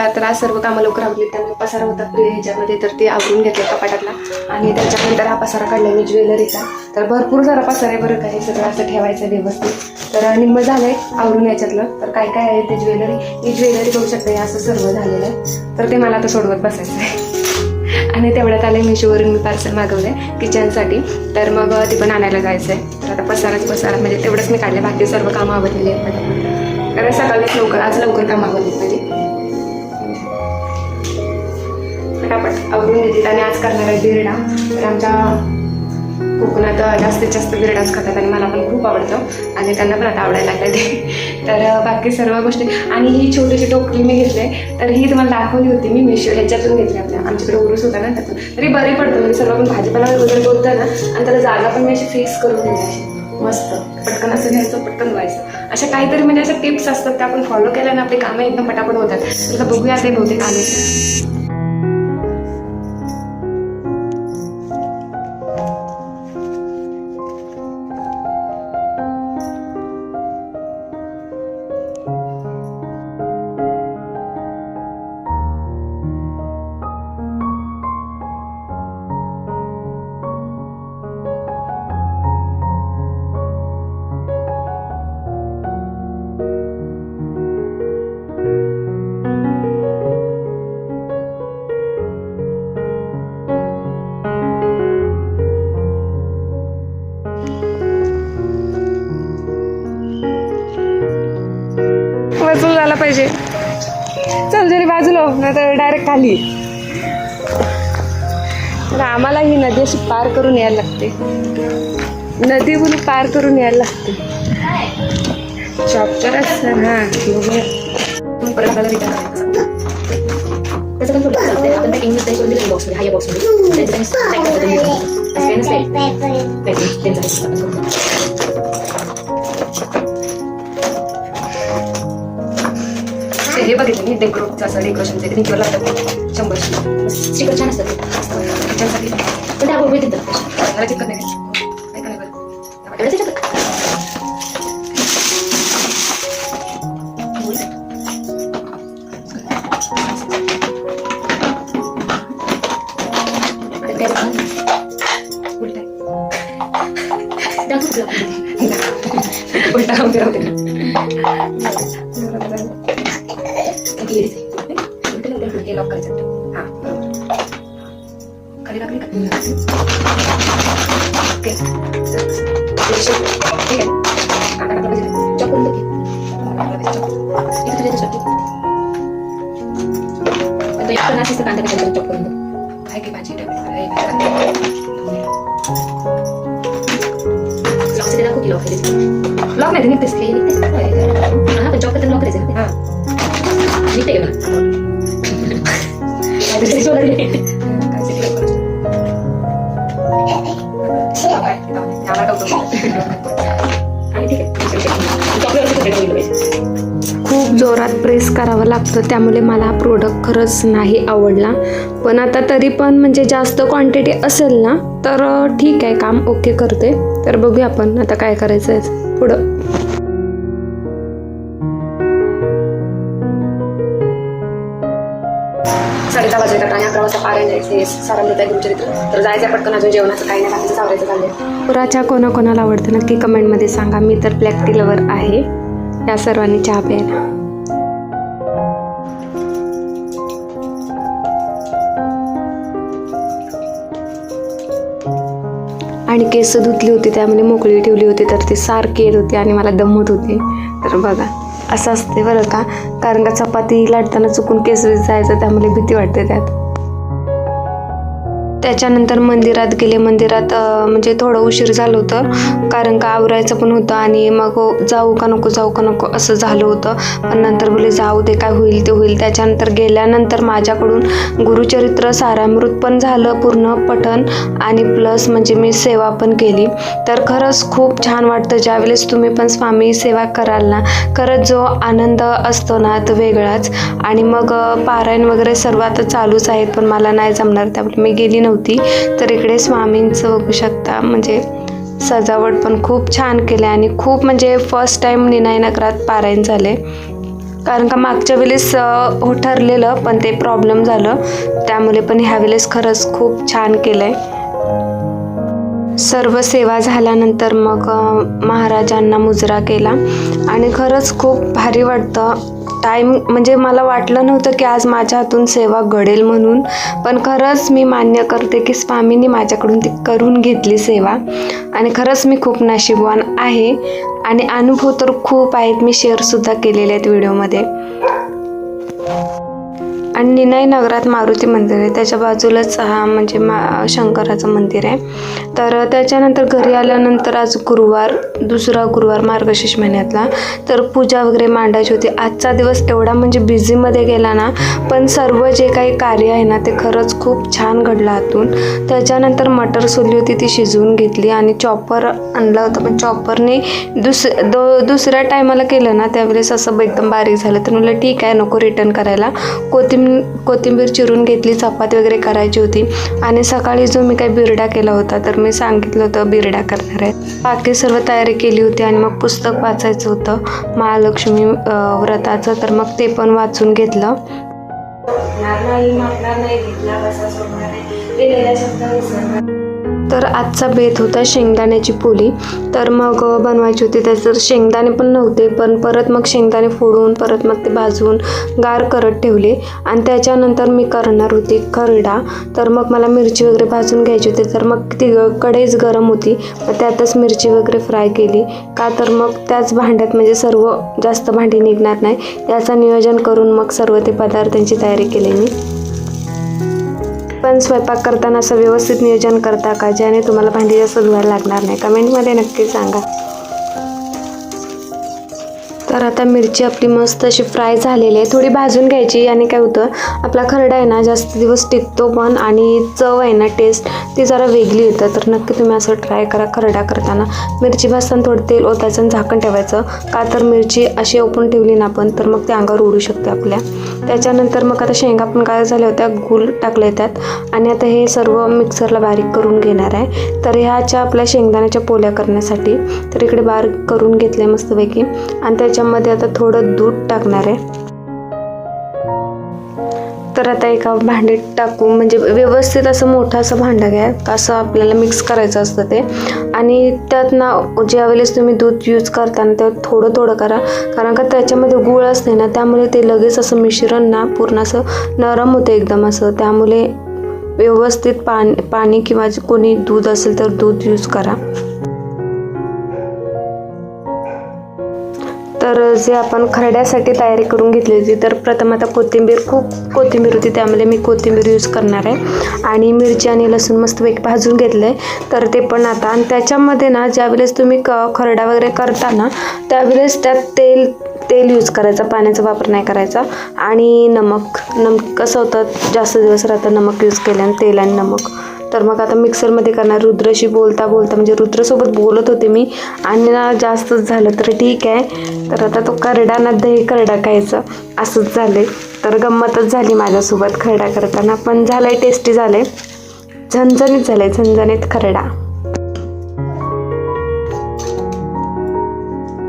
का तर आज सर्व कामं लवकर आवडली त्यामुळे पसारा होता प्रिय ह्याच्यामध्ये तर ते आवरून घेतले कपाटातला. आणि त्याच्यानंतर हा पसारा काढला मी ज्वेलरीचा. तर भरपूर सारा पसारा आहे बरं का हे सगळं असं ठेवायचं व्यवस्थित. तर निम्म झालंय आवरून याच्यातलं तर काय काय आहे ते ज्वेलरी? ही ज्वेलरी बघू शकते असं सर्व झालेलं आहे. तर ते मला आता सोडवत बसायचं आहे आणि तेवढ्यात आले मिशोवरून मी पार्सल मागवले किचनसाठी तर मग ते पण आणायला जायचं आहे तर आता पसाराच पसारा म्हणजे तेवढंच मी काढले बाकी सर्व कामं आवडलेली आहेत कारण सकाळीच लवकर आज लवकर कामं आवडली माझी. पटापट आवरून घेतलीत आणि आज करणार आहे बिरडा तर आमच्या कोकणात जास्तीत जास्त बिरडाच खातात आणि मला पण खूप आवडतं आणि त्यांना पण आता आवडायला लागलं ते. तर बाकी सर्व गोष्टी आणि ही छोटीशी टोकरी मी घेतली तर ही तुम्हाला दाखवली होती मी मिशो ह्याच्यातून घेतली आपल्या आमच्याकडे उरूस होता ना त्यातून. तरी बरी पडतं म्हणजे सर्व आपण भाजीपाला वगैरे बोलतो ना आणि त्याला जागा पण मी अशी फिक्स करून घ्यायची मस्त. पटकन असं घ्यायचं पटकन व्हायचं अशा काहीतरी म्हणजे अशा टिप्स असतात त्या आपण फॉलो केल्या ना आपली कामं एकदम पटापट होतात. तर आता बघूया ते बहुतेक आले. वजून झाला पाहिजे. चल जरी बाजूला नाही तर डायरेक्ट खाली. तर आम्हाला ही नदी अशी पार करून यायला लागते. नदी बोल पार करून यायला लागते. शॉप तर असतं हां बघितलं मी डेकोरचं असं डेकोरेशनचं ते किंवा लागतं शंभरशे स्टिकर छान असतात. किचनसाठी पण त्या बरोबर देतात मला चिकन नाही काय काय उलट. आपण. उलटा खाली टाकली का ओके ठीक आहे आता टाकलं पाहिजे चॉक करून टाक. टाकलं पाहिजे. इथं तुला चॉक आता एक पण असेल तर कांदा कशाला चॉप करून दे. काय की भाजी टाकली लॉकचं ते दाखव की लॉक करायचं. लॉक नाही ते निघतेच हे निघते. हा, पण चॉक करताना लॉक करायचं ना करावं लागतं. त्यामुळे मला हा प्रोडक्ट खरंच नाही आवडला. पण आता तरी पण म्हणजे जास्त क्वांटिटी असेल ना तर ठीक आहे काम ओके करते. तर बघूया आपण आता काय करायचं आहे पुढं. साडे दहा वाजता आणि अकरा वाजता पारायण जायचं. सारा मृत आहे गुरुचरित्र तर जायचं पटकन अजून जेवणाचं. काही नाही बाकीचं सावरायचं चाललंय पुराच्या कोणाकोणाला आवडतं नक्की कमेंटमध्ये सांगा. मी तर ब्लॅक टी लवर आहे. या सर्वांनी चहा प्यायला. आणि केस धुतली होती त्यामध्ये मोकळी ठेवली होती तर ती सारखे येत होती आणि मला दमत होती. तर बघा असं असते बरं का? कारण का चपाती लाटताना चुकून केस जायचं त्यामुळे भीती वाटते त्यात. त्याच्यानंतर मंदिरात गेले. मंदिरात म्हणजे थोडं उशीर झालं होतं. कारण का आवरायचं पण होतं आणि मग जाऊ का नको जाऊ का नको असं झालं होतं. पण नंतर बोले जाऊ दे काय होईल ते होईल. त्याच्यानंतर गेल्यानंतर माझ्याकडून गुरुचरित्र सारामृत पण झालं पूर्ण पठण आणि प्लस म्हणजे मी सेवा पण केली. तर खरंच खूप छान वाटतं. ज्यावेळेस तुम्ही पण स्वामी सेवा कराल ना खरंच जो आनंद असतो ना तो वेगळाच. आणि मग पारायण वगैरे सर्व आता चालूच आहेत पण मला नाही जमणार. त्यामुळे मी गेली नव्हती. तर इकडे स्वामींचं बघू शकता. म्हणजे सजावट पण खूप छान केले आणि खूप म्हणजे फर्स्ट टाईम निनाय नगरात पारायण झाले. कारण का मागच्या वेळेस हो ठरलेलं पण ते प्रॉब्लेम झालं. त्यामुळे पण ह्या वेळेस खरंच खूप छान केलं आहे सर्व सेवा झाल्यानंतर मग महाराजांना मुजरा केला. आणि खरंच खूप भारी वाटतं. टाईम म्हणजे मला वाटलं नव्हतं की आज माझ्या हातून सेवा घडेल म्हणून पण खरंच मी मान्य करते की स्वामींनी माझ्याकडून ती करून घेतली सेवा. आणि खरंच मी खूप नशीबवान आहे. आणि अनुभव तर खूप आहेत. मी शेअरसुद्धा केलेले आहेत व्हिडिओमध्ये आणि निनाई नगरात मारुती मंदिर आहे. त्याच्या बाजूलाच हा म्हणजे मा शंकराचं मंदिर आहे. तर त्याच्यानंतर घरी आल्यानंतर आज गुरुवार दुसरा गुरुवार मार्गशीर्ष महिन्यातला. तर पूजा वगैरे मांडायची होती. आजचा दिवस एवढा म्हणजे बिझीमध्ये गेला ना पण सर्व जे काही कार्य आहे ना ते खरंच खूप छान घडलं आतून. त्याच्यानंतर मटर सोली होती ती शिजवून घेतली आणि चॉपर आणला होता. पण चॉपरने दुस दो दुसऱ्या टायमाला केलं ना त्यावेळेस असं एकदम बारीक झालं. तर म्हटलं ठीक आहे नको रिटर्न करायला. कोथिंबीर चिरून घेतली चपाती वगैरे करायची होती. आणि सकाळी जो मी काही बिरडा केला होता तर मी सांगितलं होतं बिरडा करणार आहे. बाकी सर्व तयारी केली होती आणि मग पुस्तक वाचायचं होतं. महालक्ष्मी व्रताचं तर मग ते पण वाचून घेतलं. तर आजचा बेत होता शेंगदाण्याची पोली तर मग बनवायची होती त्याचं. शेंगदाणे पण नव्हते पण परत मग शेंगदाणे फोडून परत मग ते भाजून गार करत ठेवले. आणि त्याच्यानंतर मी करणार होती खरडा. तर मग मला मिरची वगैरे भाजून घ्यायची होती. तर मग ती ग- कढईच गरम होती. मग त्यातच मिरची वगैरे फ्राय केली. का तर मग त्याच भांड्यात म्हणजे सर्व जास्त भांडी निघणार नाही. याचं नियोजन करून मग सर्व ते पदार्थांची तयारी केली मी. पण स्वयंपाक करताना असं व्यवस्थित नियोजन करता का ज्याने तुम्हाला भांडी जास्त धुवायला लागणार नाही? कमेंटमध्ये नक्की सांगा. तर आता मिरची आपली मस्त अशी फ्राय झालेली आहे. थोडी भाजून घ्यायची आणि काय होतं आपला खरडा आहे ना जास्त दिवस टिकतो पण आणि चव आहे ना टेस्ट ती जरा वेगळी येतं. तर नक्की तुम्ही असं ट्राय करा खरडा करताना. मिरची भाजताना थोडं तेल ओतायचं आणि झाकण ठेवायचं. का तर मिरची अशी ओपन ठेवली ना आपण तर मग ते अंगावर उडू शकते आपल्या. त्याच्यानंतर मग आता शेंगा पण काय झाल्या होत्या गुल टाकले त्यात आणि आता हे सर्व मिक्सरला बारीक करून घेणार आहे. तर ह्याच्या आपल्या शेंगदाण्याच्या पोल्या करण्यासाठी तर इकडे बारीक करून घेतले मस्तपैकी. आणि त्याच्यामध्ये आता थोडं दूध टाकणार आहे. तर आता एका भांडीत टाकू म्हणजे व्यवस्थित असं मोठं असं भांडं घ्या असं आपल्याला मिक्स करायचं असतं ते. आणि त्यात ना ज्या वेळेस तुम्ही दूध यूज करताना त्यात थोडं थोडं करा. कारण का त्याच्यामध्ये गुळ असते ना त्यामुळे ते लगेच असं मिश्रण ना पूर्ण असं नरम होतं एकदम असं. त्यामुळे व्यवस्थित पाणी पाणी किंवा जे कोणी दूध असेल तर दूध यूज करा. तर जे आपण खरड्यासाठी तयारी करून घेतली होती तर प्रथम आता कोथिंबीर खूप कोथिंबीर होती त्यामुळे मी कोथिंबीर यूज करणार आहे. आणि मिरची आणि लसूण मस्त वेग भाजून घेतलं आहे तर ते पण आता आणि त्याच्यामध्ये ना ज्यावेळेस तुम्ही क खरडा वगैरे करता ना त्यावेळेस त्यात तेल तेल यूज करायचा पाण्याचा वापर नाही करायचा. आणि नमक नमक कसं होतं जास्त दिवस राहतं नमक यूज केल्याने तेल आणि नमक. तर मग आता मिक्सरमध्ये करणार रुद्रशी बोलता बोलता म्हणजे रुद्रसोबत बोलत होते मी. आणि ना जास्तच झालं तर ठीक आहे. तर आता तो करडा ना दही करडा खायचं. असंच झाले तर गंमतच झाली माझ्यासोबत खरडा करताना. पण झालं आहे टेस्टी झालं आहे झणझणीत झालं आहे झणझणीत खरडा.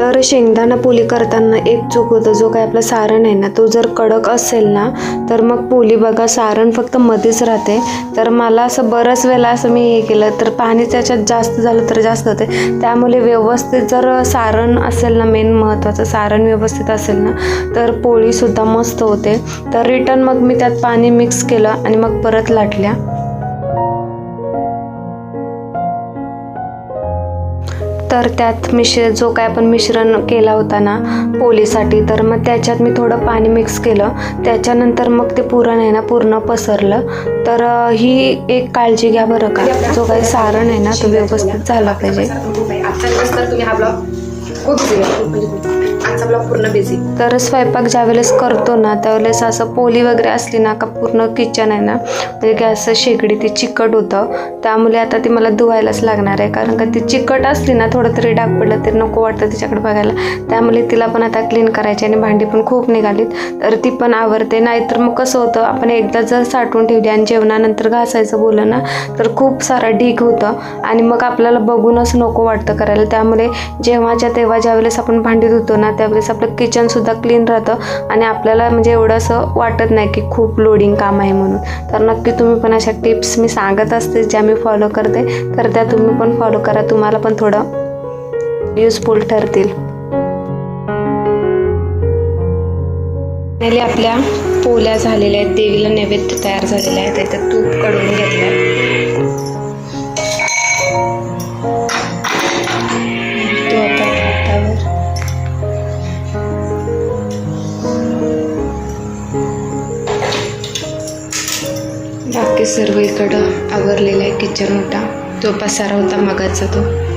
तर शेंगदाणा पोली करताना एक चूक होतं जो काही आपला सारण आहे ना तो जर कडक असेल ना तर मग पोली बघा सारण फक्त मध्येच राहते. तर मला असं बऱ्याच वेळेला असं मी हे केलं तर पाणी त्याच्यात जास्त झालं तर जास्त होते. त्यामुळे व्यवस्थित जर सारण असेल ना मेन महत्त्वाचं सारण व्यवस्थित असेल ना तर पोळीसुद्धा मस्त होते. तर रिटर्न मग मी त्यात पाणी मिक्स केलं आणि मग परत लाटल्या. तर त्यात मिश्र जो काय आपण मिश्रण केला होता ना पोलीसाठी तर मग त्याच्यात मी थोडं पाणी मिक्स केलं. त्याच्यानंतर मग ते पुरण आहे ना पूर्ण पसरलं. तर ही एक काळजी घ्या बरं का. जो काही सारण आहे ना तो व्यवस्थित झाला पाहिजे. आजचा दिवस तर तुम्ही हा ब्लॉग खूप म्हणजे खूप आजचा ब्लॉग पूर्ण बिझी तर स्वयंपाक ज्यावेळेस करतो ना त्यावेळेस असं पोली वगैरे असली ना का पूर्ण किचन आहे ना म्हणजे गॅस शेगडी ती चिकट होतं. त्यामुळे आता ती मला धुवायलाच लागणार आहे कारण का ती चिकट असली ना थोडं तरी डाग पडलं तरी नको वाटतं तिच्याकडे बघायला. त्यामुळे तिला पण आता क्लीन करायची आणि भांडी पण खूप निघालीत. तर ती पण आवरते. नाहीतर मग कसं होतं आपण एकदा जर साठवून ठेवली आणि जेवणानंतर घासायचं बोललं ना तर खूप सारा ढीक होतं आणि मग आपल्याला बघूनच नको वाटतं करायला. त्यामुळे जेव्हाच्या तेव्हा तेव्हा ज्यावेळेस आपण भांडी धुतो ना त्यावेळेस आपलं किचनसुद्धा क्लीन राहतं आणि आपल्याला म्हणजे एवढं असं वाटत नाही की खूप लोडिंग काम आहे म्हणून. तर नक्की तुम्ही पण अशा टिप्स मी सांगत असते ज्या मी फॉलो करते. तर त्या तुम्ही पण फॉलो करा तुम्हाला पण थोडं युजफुल ठरतील. फायनली आपल्या पोल्या झालेल्या आहेत देवीला नैवेद्य तयार झालेला आहे त्याच्यात तूपकडून घेतलं आहे आवरलेला आहे किचन होता. तो पसारा होता मगाचा तो.